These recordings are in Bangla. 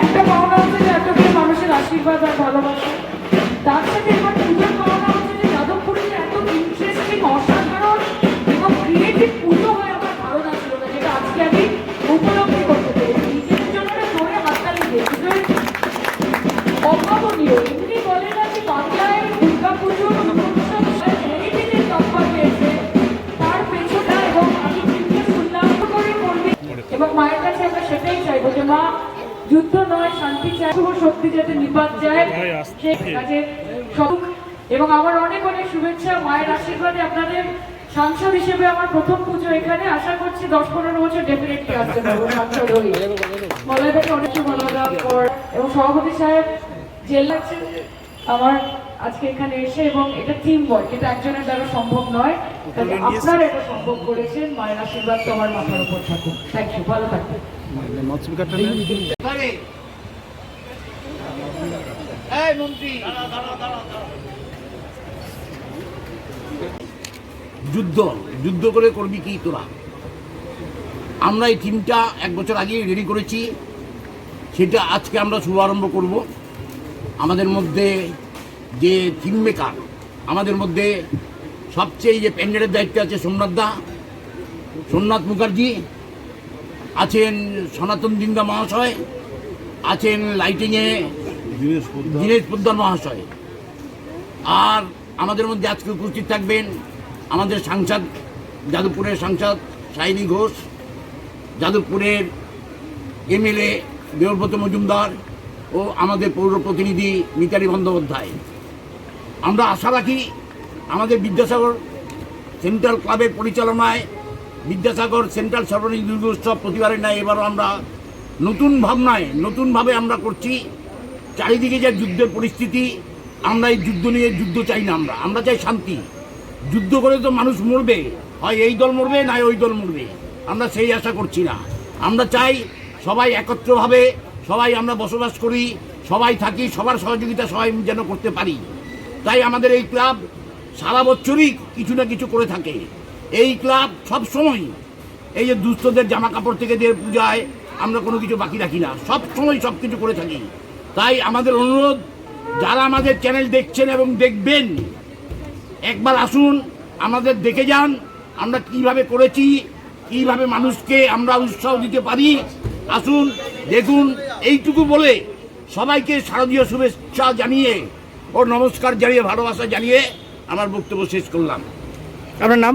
একটা পাওনা হচ্ছে যে একটা মানুষের আশীর্বাদ আর ভালোবাসা। তার সাথে এবং মায়ের কাছে আমরা সেটাই চাইব যে মা যুদ্ধ নয় শান্তি চাই শুভ শক্তি যাতে নিপাত যায়। সে কাজে এবং আমার অনেক অনেক শুভেচ্ছা মায়ের আশীর্বাদে আপনাদের সাংসদ হিসেবে আমার প্রথম পুজো এখানে। আশা করছি দশ পনেরো বছর ডেফিনেটলি আসতে পারব সাংসদ হয়ে। মলয়দাকে অনেক কর। এবং সভাপতি সাহেব জেল লাগছেন আমার আজকে এখানে এসে এবং এটা টিম ওয়ার্ক এটা একজনের দ্বারা সম্ভব নয়। আপনারা এটা সম্ভব করেছেন। মায়ের আশীর্বাদ তো আমার মাথার উপর থাকুক। থ্যাংক ইউ ভালো থাকবেন। যুদ্ধ যুদ্ধ করে করবি কি তোরা? আমরা এই টিমটা এক বছর আগে রেডি করেছি। সেটা আজকে আমরা শুভারম্ভ করব। আমাদের মধ্যে যে থিম মেকার আমাদের মধ্যে সবচেয়ে যে প্যান্ডেলের দায়িত্বে আছে সোমনাথ দা সোমনাথ মুখার্জি আছেন সনাতন দিন্দা মহাশয় আছেন লাইটিংয়ে দীনেশ পোদ্দার। মহাশয়। আর আমাদের মধ্যে আজকে উপস্থিত থাকবেন আমাদের সাংসদ যাদবপুরের সাংসদ সাইনি ঘোষ যাদবপুরের এমএলএ দেবব্রত মজুমদার ও আমাদের পৌর প্রতিনিধি মিতালি বন্দ্যোপাধ্যায়। আমরা আশা রাখি আমাদের বিদ্যাসাগর সেন্ট্রাল ক্লাবের পরিচালনায় বিদ্যাসাগর সেন্ট্রাল সর্বজনীন দুর্গোৎসব প্রতিবারের ন্যায় এবারও আমরা নতুন ভাবনায়, নতুনভাবে আমরা করছি। চারিদিকে যে যুদ্ধের পরিস্থিতি, আমরা এই যুদ্ধ নিয়ে যুদ্ধ চাই না আমরা। আমরা চাই শান্তি। যুদ্ধ করে তো মানুষ মরবে। হয় এই দল মরবে না ওই দল মরবে। আমরা সেই আশা করছি না। আমরা চাই সবাই একত্রভাবে সবাই আমরা বসবাস করি, সবাই থাকি, সবার সহযোগিতা সবাই যেন করতে পারি। তাই আমাদের এই ক্লাব সারা বছরই কিছু না কিছু করে থাকে। এই ক্লাব সব সময় এই যে দুস্থদের জামা কাপড় থেকে দিয়ে পূজায় আমরা কোনো কিছু বাকি রাখি না, সব সময় সব কিছু করে থাকি। তাই আমাদের অনুরোধ, যারা আমাদের চ্যানেল দেখছেন এবং দেখবেন, একবার আসুন, আমাদের দেখে যান, আমরা কীভাবে করেছি, কীভাবে মানুষকে আমরা উৎসাহ দিতে পারি আসুন দেখুন এইটুকু বলে সবাইকে শারদীয় শুভেচ্ছা জানিয়ে ও নমস্কার জানিয়ে ভালোবাসা জানিয়ে আমার বক্তব্য শেষ করলাম। আপনার নাম?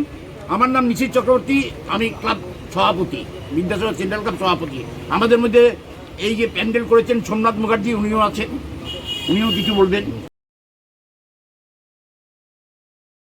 আমার নাম নিশিত চক্রবর্তী আমি ক্লাব সভাপতি বিদ্যাসাগর সেন্ট্রাল ক্লাব সভাপতি। আমাদের মধ্যে এই যে প্যান্ডেল করেছেন সোমনাথ মুখার্জি উনিও আছেন উনিও কিছু বলবেন।